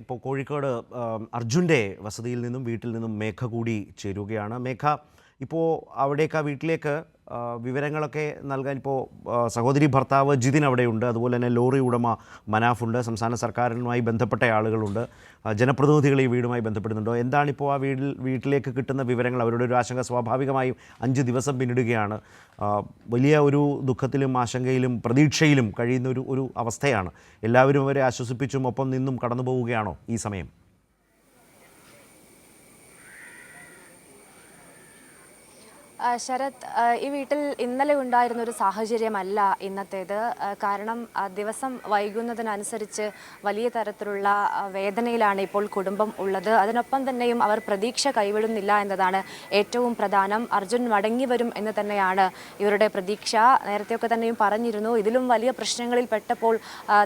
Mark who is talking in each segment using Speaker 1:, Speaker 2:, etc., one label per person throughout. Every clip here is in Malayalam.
Speaker 1: ഇപ്പോൾ കോഴിക്കോട് അർജുന്റെ വസതിയിൽ നിന്നും വീട്ടിൽ നിന്നും മേഘ കൂടി ചേരുകയാണ്. മേഘ ഇപ്പോൾ അവിടേക്ക് ആ വീട്ടിലേക്ക് വിവരങ്ങളൊക്കെ നൽകാൻ ഇപ്പോൾ സഹോദരി ഭർത്താവ് ജിതിൻ അവിടെയുണ്ട്. അതുപോലെ തന്നെ ലോറി ഉടമ മനാഫുണ്ട്. സംസ്ഥാന സർക്കാരുമായി ബന്ധപ്പെട്ട ആളുകളുണ്ട്. ജനപ്രതിനിധികൾ ഈ വീടുമായി ബന്ധപ്പെടുന്നുണ്ടോ? എന്താണിപ്പോൾ ആ വീട്ടിൽ വീട്ടിലേക്ക് കിട്ടുന്ന വിവരങ്ങൾ? അവരുടെ ഒരു ആശങ്ക സ്വാഭാവികമായും അഞ്ച് ദിവസം പിന്നിടുകയാണ്. വലിയ ഒരു ദുഃഖത്തിലും ആശങ്കയിലും പ്രതീക്ഷയിലും കഴിയുന്ന ഒരു ഒരു അവസ്ഥയാണ്. എല്ലാവരും അവരെ ആശ്വസിപ്പിച്ചും ഒപ്പം നിന്നും കടന്നു പോവുകയാണോ ഈ സമയം?
Speaker 2: ശരത് ഈ വീട്ടിൽ ഇന്നലെ ഉണ്ടായിരുന്ന ഒരു സാഹചര്യമല്ല ഇന്നത്തേത്. കാരണം ദിവസം വൈകുന്നതിനനുസരിച്ച് വലിയ തരത്തിലുള്ള വേദനയിലാണ് ഇപ്പോൾ കുടുംബം ഉള്ളത്. അതിനൊപ്പം തന്നെയും അവർ പ്രതീക്ഷ കൈവിടുന്നില്ല എന്നതാണ് ഏറ്റവും പ്രധാനം. അർജുൻ മടങ്ങി വരും എന്ന് തന്നെയാണ് ഇവരുടെ പ്രതീക്ഷ. നേരത്തെയൊക്കെ തന്നെയും പറഞ്ഞിരുന്നു. ഇതിലും വലിയ പ്രശ്നങ്ങളിൽ പെട്ടപ്പോൾ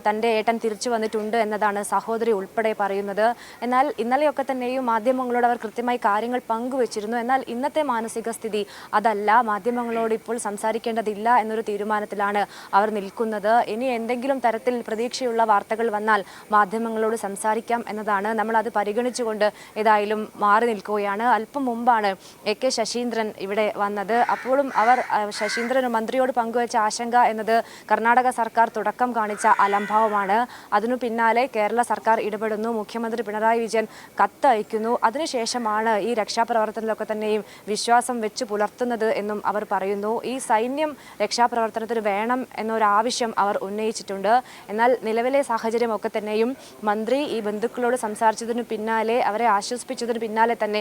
Speaker 2: തന്റെ ഏട്ടൻ തിരിച്ചു വന്നിട്ടുണ്ട് എന്നതാണ് സഹോദരി ഉൾപ്പെടെ പറയുന്നത്. എന്നാൽ ഇന്നലെയൊക്കെ തന്നെയും മാധ്യമങ്ങളോട് അവർ കൃത്യമായി കാര്യങ്ങൾ പങ്കുവച്ചിരുന്നു. എന്നാൽ ഇന്നത്തെ മാനസിക സ്ഥിതി അതല്ല മാധ്യമങ്ങളോട് ഇപ്പോൾ സംസാരിക്കേണ്ടതില്ല എന്നൊരു തീരുമാനത്തിലാണ് അവർ നിൽക്കുന്നത്. ഇനി എന്തെങ്കിലും തരത്തിൽ പ്രതീക്ഷയുള്ള വാർത്തകൾ വന്നാൽ മാധ്യമങ്ങളോട് സംസാരിക്കാം എന്നതാണ് നമ്മൾ അത് പരിഗണിച്ചുകൊണ്ട് ഏതായാലും മാറി നിൽക്കുകയാണ്. അല്പം മുമ്പാണ് എ കെ ശശീന്ദ്രൻ ഇവിടെ വന്നത്. അപ്പോഴും അവർ ശശീന്ദ്രൻ മന്ത്രിയോട് പങ്കുവച്ച ആശങ്ക എന്നത് കർണാടക സർക്കാർ തുടക്കം കാണിച്ച അലംഭാവമാണ്. അതിനു പിന്നാലെ കേരള സർക്കാർ ഇടപെടുന്നു. മുഖ്യമന്ത്രി പിണറായി വിജയൻ കത്ത് അയക്കുന്നു അതിനുശേഷമാണ് ഈ രക്ഷാപ്രവർത്തനത്തിലൊക്കെ തന്നെയും വിശ്വാസം വെച്ച് പുലർത്തുന്നത്. എന്നും അവർ പറയുന്നു. ഈ സൈന്യം രക്ഷാപ്രവർത്തനത്തിന് വേണം എന്നൊരാവശ്യം അവർ ഉന്നയിച്ചിട്ടുണ്ട്. എന്നാൽ നിലവിലെ സാഹചര്യമൊക്കെ തന്നെയും മന്ത്രി ഈ ബന്ധുക്കളോട് സംസാരിച്ചതിന് പിന്നാലെ അവരെ ആശ്വസിപ്പിച്ചതിന് പിന്നാലെ തന്നെ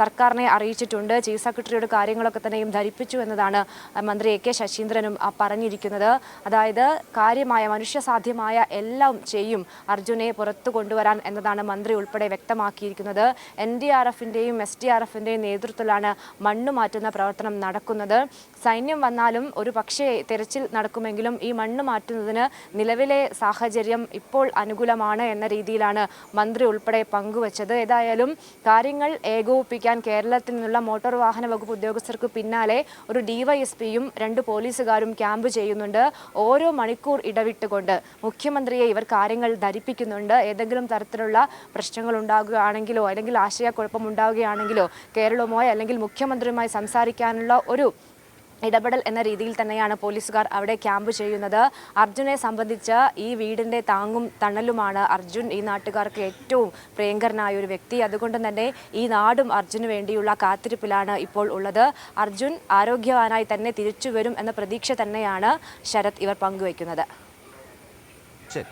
Speaker 2: സർക്കാരിനെ അറിയിച്ചിട്ടുണ്ട്. ചീഫ് സെക്രട്ടറിയുടെ കാര്യങ്ങളൊക്കെ തന്നെയും ധരിപ്പിച്ചു എന്നതാണ് മന്ത്രി എ കെ ശശീന്ദ്രനും പറഞ്ഞിരിക്കുന്നത്. അതായത് കാര്യമായ മനുഷ്യസാധ്യമായ എല്ലാം ചെയ്യും അർജുനെ പുറത്തു കൊണ്ടുവരാൻ എന്നതാണ് മന്ത്രി ഉൾപ്പെടെ വ്യക്തമാക്കിയിരിക്കുന്നത്. എൻ ഡി ആർ എഫിന്റെയും എസ് ഡി ആർ എഫിന്റെയും നേതൃത്വത്തിലാണ് മണ്ണ് മാറ്റുന്ന പ്രവർത്തനം നടക്കുന്നത്. സൈന്യം വന്നാലും ഒരു പക്ഷേ തെരച്ചിൽ നടക്കുമെങ്കിലും ഈ മണ്ണ് മാറ്റുന്നതിന് നിലവിലെ സാഹചര്യം ഇപ്പോൾ അനുകൂലമാണ് എന്ന രീതിയിലാണ് മന്ത്രി ഉൾപ്പെടെ പങ്കുവച്ചത്. ഏതായാലും കാര്യങ്ങൾ ഏകോപിപ്പിക്കാൻ കേരളത്തിൽ നിന്നുള്ള മോട്ടോർ വാഹന വകുപ്പ് ഉദ്യോഗസ്ഥർക്ക് പിന്നാലെ ഒരു ഡിവൈഎസ്പിയും രണ്ട് പോലീസുകാരും ക്യാമ്പ് ചെയ്യുന്നുണ്ട്. ഓരോ മണിക്കൂർ ഇടവിട്ടുകൊണ്ട് മുഖ്യമന്ത്രിയെ ഇവർ കാര്യങ്ങൾ ധരിപ്പിക്കുന്നുണ്ട്. ഏതെങ്കിലും തരത്തിലുള്ള പ്രശ്നങ്ങൾ ഉണ്ടാകുകയാണെങ്കിലോ അല്ലെങ്കിൽ ആശയക്കുഴപ്പം ഉണ്ടാവുകയാണെങ്കിലോ കേരളവുമായി അല്ലെങ്കിൽ മുഖ്യമന്ത്രിയുമായി സംസാരിക്കാനുള്ള ഒരു ഇടപെടൽ എന്ന രീതിയിൽ തന്നെയാണ് പോലീസുകാർ അവിടെ ക്യാമ്പ് ചെയ്യുന്നത്. അർജുനെ സംബന്ധിച്ച് ഈ വീടിന്റെ താങ്ങും തണലുമാണ് അർജുൻ ഈ നാട്ടുകാർക്ക് ഏറ്റവും പ്രിയങ്കരനായ ഒരു വ്യക്തി. അതുകൊണ്ട് തന്നെ ഈ നാടും അർജുന് വേണ്ടിയുള്ള കാത്തിരിപ്പിലാണ് ഇപ്പോൾ ഉള്ളത്. അർജുൻ ആരോഗ്യവാനായി തന്നെ തിരിച്ചു വരും എന്ന പ്രതീക്ഷ തന്നെയാണ് ശരത് ഇവർ പങ്കുവയ്ക്കുന്നത്.
Speaker 1: ശരി.